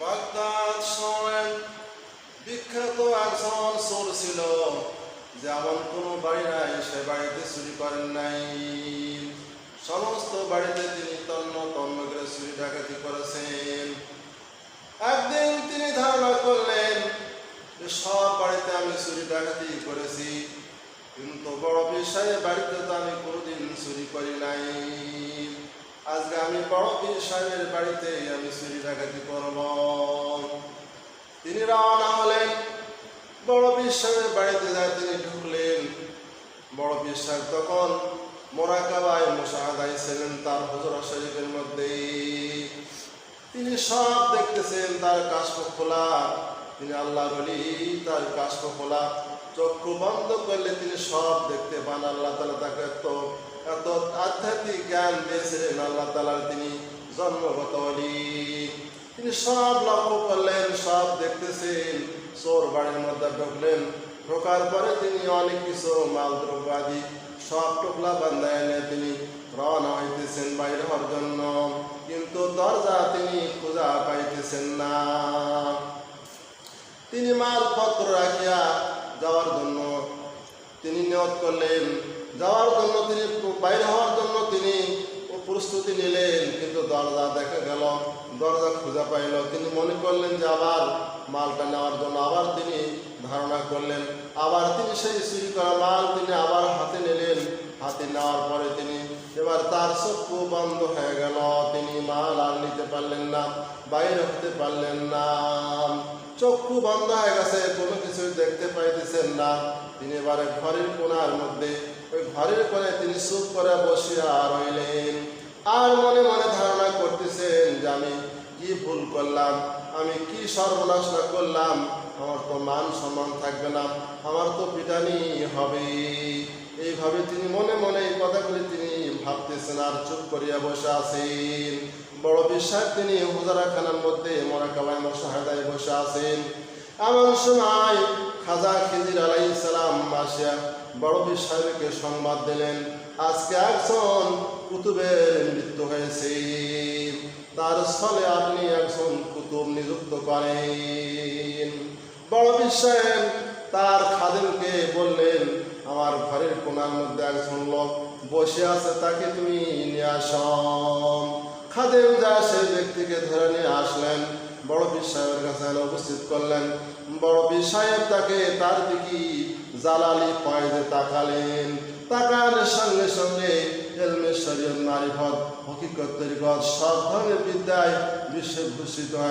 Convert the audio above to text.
Baghdad শহরের বিখ্যাত একজন চোর ছিল যে যেমন কোনো বাড়ি নাই, সে বাড়িতে চুরি করেন নাই। সমস্ত বাড়িতে তিনি তন্ন তন্ন করে চুরি ডাকাতি করেছেন। একদিন তিনি ধারণা করলেন যে সব বাড়িতে আমি চুরি ডাকাতি করেছি, কিন্তু বড় বিষয়ে বাড়িতে তো আমি কোনোদিন চুরি করি নাই। আজকে আমি বড় পীর সাহেবের বাড়িতে আমি চুরি ডাকাতি করব। তিনি রওনা হলেন। বড় সাহেবের বাড়িতে যায় তিনি ঢুকলেন, বড় সাহেব তখন মোরাকাবায় মোশাহাদায় ছিলেন তার হজরা শরীফের মধ্যে। তিনি সব দেখতেছেন, তার কাশপ খোলা। তিনি আল্লাহ বলি তার কাশপ খোলা। চক্ষু বন্ধ করলে তিনি সব দেখতে পান। আল্লাহ তালা তাকে এত এত আধ্যাত্মিক জ্ঞান দিয়েছিলেন। আল্লাহ তালার তিনি জন্মগত তিনি সব লক্ষ্য করলেন, সব দেখতেছেন, চোর বাড়ির মধ্যে ঢুকলেন। ঢোকার পরে তিনি অনেক কিছু, মাল, দ্রব্য আদি সব টোপলা বান্ধায় এনে তিনি রওনা হইতেছেন বাইরে হওয়ার জন্য। কিন্তু দরজা তিনি খোঁজা পাইতেছেন না। তিনি মালপত্র যাওয়ার জন্য তিনি নিয়ত করলেন। যাওয়ার জন্য তিনি বাইরে হওয়ার জন্য তিনি প্রস্তুতি নিলেন, কিন্তু দরজা দেখা গেল, দরজা খুঁজে পাইল। তিনি মনে করলেন যে আবার মালটা নেওয়ার জন্য আবার তিনি ধারণা করলেন। আবার তিনি সেই চুরি করা মাল তিনি আবার হাতে নিলেন। হাতে নেওয়ার পরে তিনি এবার তার চক্ষু বন্ধ হয়ে গেল। তিনি মাল আর নিতে পারলেন না, বাইরে হতে পারলেন না। চক্ষু বন্ধ হয়ে গেছে, কোনো কিছু দেখতে পাইতেছেন না। তিনি এবারে ঘরের কোনার মধ্যে, ওই ঘরের কোণে তিনি চুপ করে বসিয়া রইলেন। আর মনে মনে ধারণা করতেছেন যে আমি কি ভুল করলাম, আমি কি সর্বনাশ না করলাম, আমার তো মান সম্মান থাকবে না, আমার তো পিটানি হবে। এইভাবে তিনি মনে মনে এই কথাগুলি তিনি ভাবতেছেন আর চুপ করিয়া বসে আছেন। বড় বিশ্বাস, তিনি হুজারাখানার মধ্যে মরাকাবাই মশাহাদায় বসে আছেন। এমন সময় খাজা খিজির আলাই সালাম আসিয়া বড় বিশ্বাসকে সংবাদ দিলেন। আজকে একজন কুতুবের মৃত্যু হয়েছে। তার স্থলে আপনি একজন কুতুব নিযুক্ত করেন। বড় বিশ্বাস তার খাদেমকে বললেন, আমার ঘরের কোনার মধ্যে একজন লোক বসে আছে, তাকে তুমি নিয়ে আস। খাদেম যা সেই ব্যক্তিকে ধরে নিয়ে আসলেন। বড় পীর সাহেবের কাছে উপস্থিত করলেন। বড় পীর সাহেব তাকে তার দিকে জালালি পয়েদে তাকালেন। তাকার সঙ্গে সঙ্গে এলমে শরীয়ত মারিফত হকিকত তরিকত, সব ধরনের বিদ্যায় বিশ্বভূষিত হয়